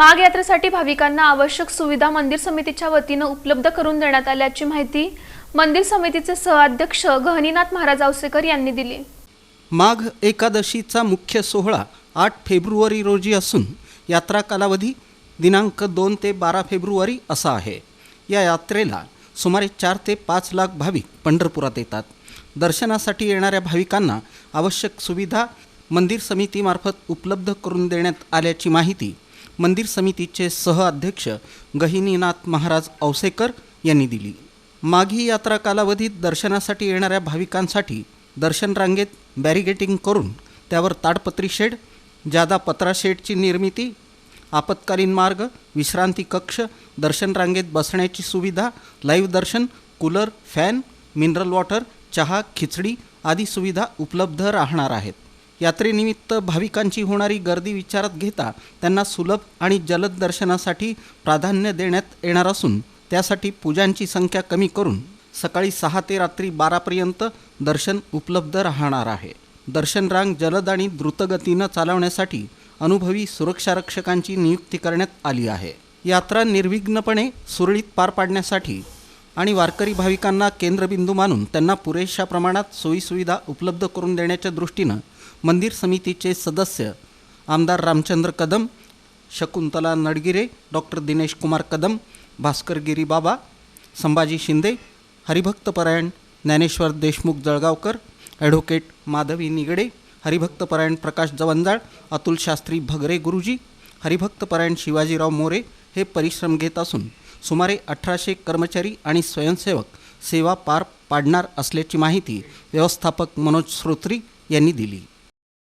माघ यात्रेसाठी भाविकांना आवश्यक सुविधा मंदिर समितीच्या वतीनं उपलब्ध करून देण्यात आल्याची माहिती मंदिर समितीचे सहअध्यक्ष गहनीनाथ महाराज आवसेकर यांनी दिली. माघ एकादशीचा मुख्य सोहळा आठ फेब्रुवारी रोजी असून यात्रा कालावधी दिनांक दोन ते बारा फेब्रुवारी असा आहे. या यात्रेला सुमारे चार ते पाच लाख भाविक पंढरपुरात येतात. दर्शनासाठी येणाऱ्या भाविकांना आवश्यक सुविधा मंदिर समितीमार्फत उपलब्ध करून देण्यात आल्याची माहिती मंदिर समितीचे सहअध्यक्ष गहिनीनाथ महाराज औसेकर यांनी दिली. माघी यात्रा कालावधीत दर्शनासाठी येणाऱ्या भाविकांसाठी दर्शन रांगेत बॅरिगेटिंग करून त्यावर ताडपत्री शेड जादा पत्रा शेडची निर्मिती आपत्कालीन मार्ग विश्रांती कक्ष दर्शन रांगेत बसण्याची सुविधा लाईव्ह दर्शन कूलर फॅन मिनरल वॉटर चहा खिचडी आदी सुविधा उपलब्ध राहणार आहेत. यात्रेनिमित्त भाविकांची होणारी गर्दी विचारात घेता त्यांना सुलभ आणि जलद दर्शनासाठी प्राधान्य देण्यात येणार असून त्यासाठी पूजांची संख्या कमी करून सकाळी सहा ते रात्री बारापर्यंत दर्शन उपलब्ध राहणार आहे. दर्शन रांग जलद आणि द्रुतगतीनं चालवण्यासाठी अनुभवी सुरक्षारक्षकांची नियुक्ती करण्यात आली आहे. यात्रा निर्विघ्नपणे सुरळीत पार पाडण्यासाठी आणि वारकरी भाविकांना केंद्रबिंदू मानून त्यांना पुरेशा प्रमाणात सोयीसुविधा उपलब्ध करून देण्याच्या दृष्टीनं मंदिर समितीचे सदस्य आमदार रामचंद्र कदम शकुंतला नडगिरे डॉक्टर दिनेश कुमार कदम भास्कर गिरी बाबा संभाजी शिंदे हरिभक्तपरायण ज्ञानेश्वर देशमुख जळगावकर ॲडव्होकेट माधवी निगडे हरिभक्तपरायण प्रकाश जवंजाळ अतुल शास्त्री भगरे गुरुजी हरिभक्तपरायण शिवाजीराव मोरे हे परिश्रम घेत असून सुमारे अठराशे कर्मचारी आणि स्वयंसेवक सेवा पार पाडणार असल्याची माहिती व्यवस्थापक मनोज श्रोत्री यांनी दिली.